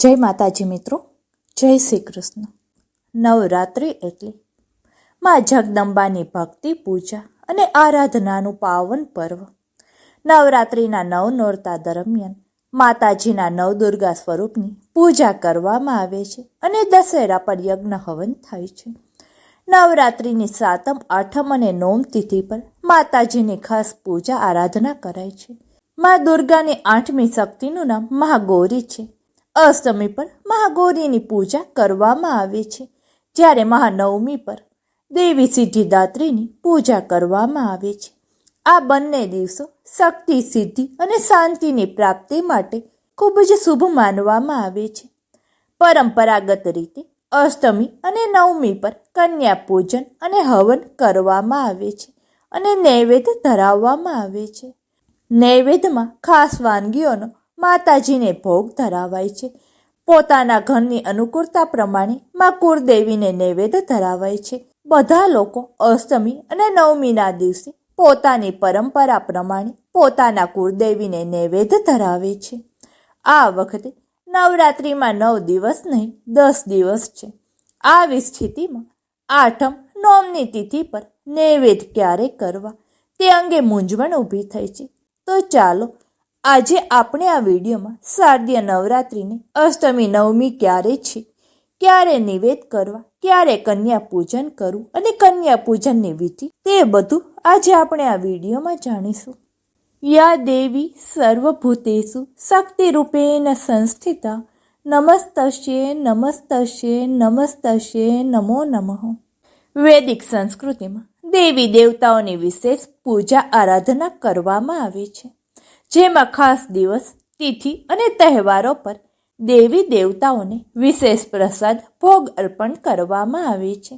જય માતાજી મિત્રો, જય શ્રી કૃષ્ણ. નવરાત્રિ એટલે માં જગદંબાની ભક્તિ, પૂજા અને આરાધનાનું પાવન પર્વ. નવરાત્રિના નવ નોરતા દરમિયાન માતાજીના નવદુર્ગા સ્વરૂપની પૂજા કરવામાં આવે છે અને દશેરા પર યજ્ઞ હવન થાય છે. નવરાત્રિની સાતમ, આઠમ અને નોમ તિથિ પર માતાજીની ખાસ પૂજા, આરાધના કરાય છે. મા દુર્ગાની આઠમી શક્તિનું નામ મહાગૌરી છે. અષ્ટમી પર મહાગૌરીની પૂજા કરવામાં આવે છે. જ્યારે મહાનવમી પર દેવી સિદ્ધિદાત્રીની પૂજા કરવામાં આવે છે. આ બંને દિવસો શક્તિ, સિદ્ધિ અને શાંતિની પ્રાપ્તિ માટે ખૂબ જ શુભ માનવામાં આવે છે. પરંપરાગત રીતે અષ્ટમી અને નવમી પર કન્યા પૂજન અને હવન કરવામાં આવે છે અને નૈવેદ્ય ધરાવવામાં આવે છે. નૈવેદ્યમાં ખાસ વાનગીઓનો માતાજીને ભોગ ધરાવાય છે. પોતાના ઘરની અનુકૂળતા પ્રમાણે મા કુળદેવીને નૈવેદ્ય ધરાવાય છે. બધા લોકો અષ્ટમી અને નવમીના દિવસે પોતાની પરંપરા પ્રમાણે પોતાના કુળદેવીને નૈવેદ્ય ધરાવે છે. આ વખતે નવરાત્રિમાં નવ દિવસ નહીં, દસ દિવસ છે. આવી સ્થિતિમાં આઠમ નોમની તિથિ પર નૈવેદ્ય ક્યારે કરવા તે અંગે મૂંઝવણ ઊભી થઈ છે. તો ચાલો આજે આપણે આ વિડીયોમાં શારદીય નવરાત્રિને અષ્ટમી, નવમી ક્યારે છે? ક્યારે નિવેદ કરવા, ક્યારે કન્યા પૂજન કરવું અને કન્યા પૂજનની વિધિ? તે બધું આજે આપણે આ વિડીયોમાં જાણીશું. યા દેવી સર્વભૂતેષુ શક્તિરૂપેણ સંસ્થિતા, નમસ્તસ્યે નમસ્તસ્યે નમસ્તસ્યે, નમો નમઃ. વૈદિક સંસ્કૃતિમાં દેવી દેવતાઓની વિશેષ પૂજા આરાધના કરવામાં આવે છે. જેમાં ખાસ દિવસ, તિથિ અને તહેવારો પર દેવી દેવતાઓને વિશેષ પ્રસાદ, ભોગ અર્પણ કરવામાં આવે છે,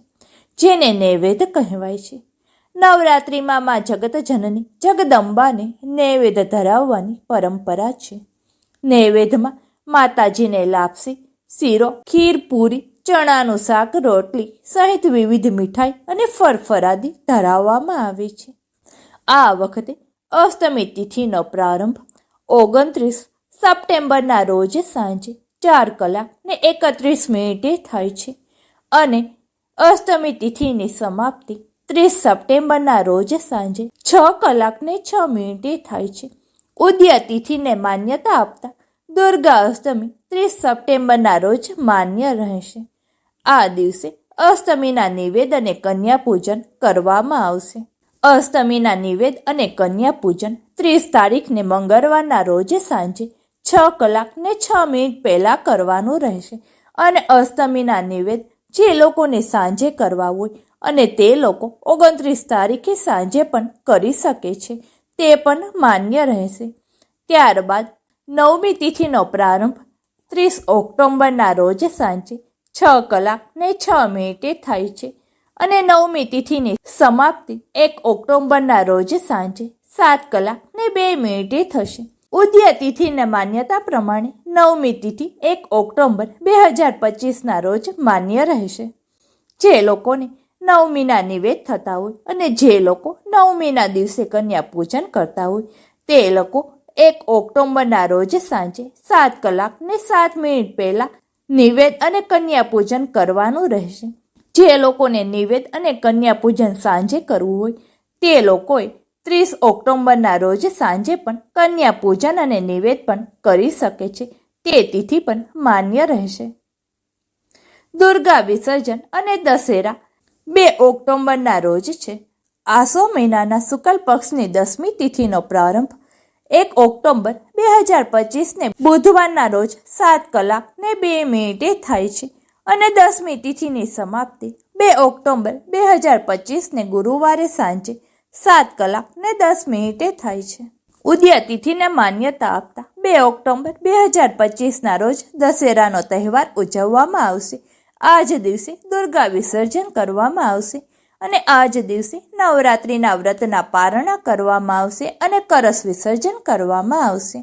જેને નૈવેદ્ય કહેવાય છે. નવરાત્રિમાં મા જગત જનની જગદંબાને નૈવેદ્ય ધરાવવાની પરંપરા છે. નૈવેદ્યમાં માતાજીને લાપસી, શીરો, ખીર, પૂરી, ચણાનું શાક, રોટલી સહિત વિવિધ મીઠાઈ અને ફરફરાદી ધરાવવામાં આવે છે. આ વખતે અષ્ટમી તિથિનો પ્રારંભ ઓગણત્રીસ સપ્ટેમ્બરના રોજ સાંજે ચાર કલાક ને એકત્રીસ મિનિટે થાય છે અને અષ્ટમી તિથિની સમાપ્તિ ત્રીસ સપ્ટેમ્બરના રોજ સાંજે છ કલાક ને છ મિનિટે થાય છે. ઉદય તિથિને માન્યતા આપતા દુર્ગા અષ્ટમી ત્રીસ સપ્ટેમ્બરના રોજ માન્ય રહેશે. આ દિવસે અષ્ટમીના નિવેદને કન્યા પૂજન કરવામાં આવશે. અષ્ટમીના નિવેદ અને કન્યા પૂજન. ત્રીસ તારીખને મંગળવારના રોજ સાંજે છ કલાક ને છ મિનિટ પહેલાં કરવાનું રહેશે. અને અષ્ટમીના નિવેદ જે લોકોને સાંજે કરવા હોય અને તે લોકો ઓગણત્રીસ તારીખે સાંજે પણ કરી શકે છે. તે પણ માન્ય રહેશે. ત્યારબાદ નવમી તિથિનો પ્રારંભ ત્રીસ ઓક્ટોબરના રોજ સાંજે છ કલાક ને છ મિનિટે થાય છે. અને નવમી તિથિની સમાપ્તિ એક ઓક્ટોબરના રોજ સાંજે સાત કલાક ને બે મિનિટે થશે. ઉદય તિથિને માન્યતા પ્રમાણે નવમી તિથિ એક ઓક્ટોબર બે હજાર પચીસના રોજ માન્ય રહેશે. જે લોકોને નવમીના નિવેદ થતા હોય અને જે લોકો નવમીના દિવસે કન્યા પૂજન કરતા હોય, તે લોકો એક ઓક્ટોબરના રોજ સાંજે સાત કલાક ને સાત મિનિટ પહેલાં નિવેદ અને કન્યા પૂજન કરવાનું રહેશે. જે લોકોને નિવેદ અને કન્યા પૂજન સાંજે કરવું હોય, તે લોકોએ ત્રીસ ઓક્ટોબરના રોજ સાંજે પણ કન્યા પૂજન અને નિવેદ પણ કરી શકે છે. તે તિથિ પણ માન્ય રહેશે. દુર્ગા વિસર્જન અને દશેરા બે ઓક્ટોબરના રોજ છે. આસો મહિનાના શુક્લ પક્ષની દસમી તિથિનો પ્રારંભ એક ઓક્ટોબર બે હજાર પચીસને બુધવારના રોજ સાત કલાક ને બે મિનિટે થાય છે. અને દસમી તિથિની સમાપ્તિ બે ઓક્ટોબર બે હજાર પચીસને ગુરુવારે સાંજે સાત કલાક ને દસ મિનિટે થાય છે. ઉદય તિથિને માન્યતા આપતા બે ઓક્ટોબર બે હજાર પચીસના રોજ દશેરાનો તહેવાર ઉજવવામાં આવશે. આ જ દિવસે દુર્ગા વિસર્જન કરવામાં આવશે અને આ જ દિવસે નવરાત્રિના વ્રતના પારણા કરવામાં આવશે અને કરસ વિસર્જન કરવામાં આવશે.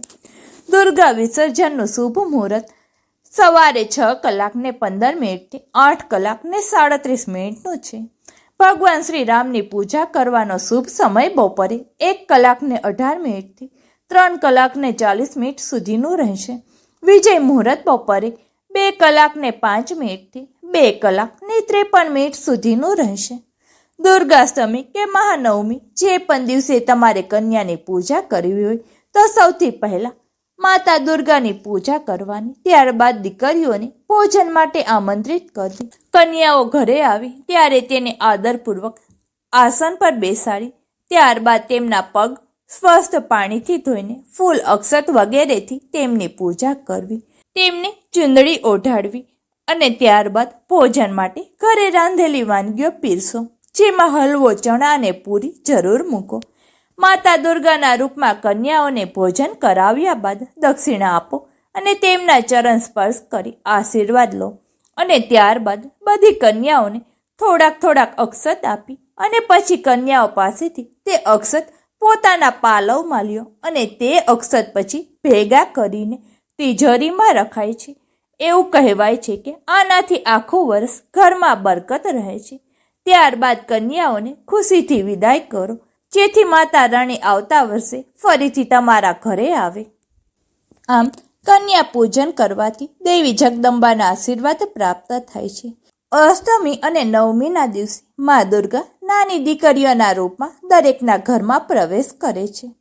દુર્ગા વિસર્જનનું શુભ મુહૂર્ત સવારે છ કલાકને પંદર મિનિટથી આઠ કલાકને સાડત્રીસ મિનિટનું છે. ભગવાન શ્રી રામની પૂજા કરવાનો શુભ સમય બપોરે એક કલાકને અઢાર મિનિટથી ત્રણ કલાકને ચાલીસ મિનિટ સુધીનું રહેશે. વિજય મુહૂર્ત બપોરે બે કલાક ને પાંચ મિનિટથી બે કલાક ને ત્રેપન મિનિટ સુધીનું રહેશે. દુર્ગાષ્ટમી કે મહાનવમી જે પણ દિવસે તમારે કન્યાની પૂજા કરવી હોય તો સૌથી પહેલાં માતા દુર્ગાની પૂજા કરવાની, ત્યારબાદ દીકરીઓને ભોજન માટે આમંત્રિત કરવી કન્યાઓ ઘરે આવી, ત્યારે તેને આદરપૂર્વક આસન પર બેસાડી, ત્યારબાદ તેમના પગ સ્વસ્થ પાણીથી ધોઈને ફૂલ અક્ષત વગેરેથી તેમની પૂજા કરવી. તેમને ચુંદડી ઓઢાડવી અને ત્યારબાદ ભોજન માટે ઘરે રાંધેલી વાનગીઓ પીરસો, જેમાં હલવો ચણા અને પૂરી જરૂર મૂકો. માતા દુર્ગાના રૂપમાં કન્યાઓને ભોજન કરાવ્યા બાદ દક્ષિણા આપો અને તેમના ચરણ સ્પર્શ કરી આશીર્વાદ લો. અને ત્યારબાદ બધી કન્યાઓને થોડાક થોડાક અક્ષત આપી અને પછી કન્યાઓ પાસેથી તે અક્ષત પોતાના પાલવમાં લ્યો અને તે અક્ષત પછી ભેગા કરીને તિજોરીમાં રખાય છે. એવું કહેવાય છે કે આનાથી આખું વર્ષ ઘરમાં બરકત રહે છે. ત્યારબાદ કન્યાઓને ખુશીથી વિદાય કરો જેથી માતા રાણી આવતા વર્ષે ફરીથી તમારા ઘરે આવે. આમ કન્યા પૂજન કરવાથી દેવી જગદંબાના આશીર્વાદ પ્રાપ્ત થાય છે. અષ્ટમી અને નવમીના દિવસે મા દુર્ગા નાની દીકરીઓના રૂપમાં દરેકના ઘરમાં પ્રવેશ કરે છે.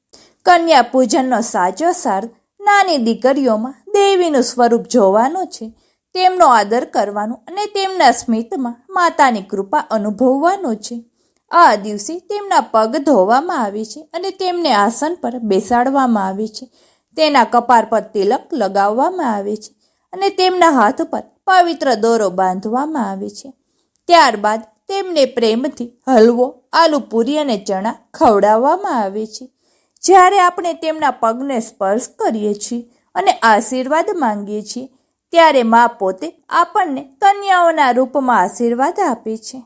કન્યા પૂજનનો સાચો સાર નાની દીકરીઓમાં દેવીનું સ્વરૂપ જોવાનું છે. તેમનો આદર કરવાનો અને તેમના સ્મિતમાં માતાની કૃપા અનુભવવાનો છે. આ દિવસે તેમના પગ ધોવામાં આવે છે અને તેમને આસન પર બેસાડવામાં આવે છે. તેના કપાર પર તિલક લગાવવામાં આવે છે અને તેમના હાથ પર પવિત્ર દોરો બાંધવામાં આવે છે. ત્યારબાદ તેમને પ્રેમથી હલવો, આલુ પૂરી અને ચણા ખવડાવવામાં આવે છે. જ્યારે આપણે તેમના પગને સ્પર્શ કરીએ છીએ અને આશીર્વાદ માંગીએ છીએ, ત્યારે મા પોતે આપણને કન્યાઓના રૂપમાં આશીર્વાદ આપે છે.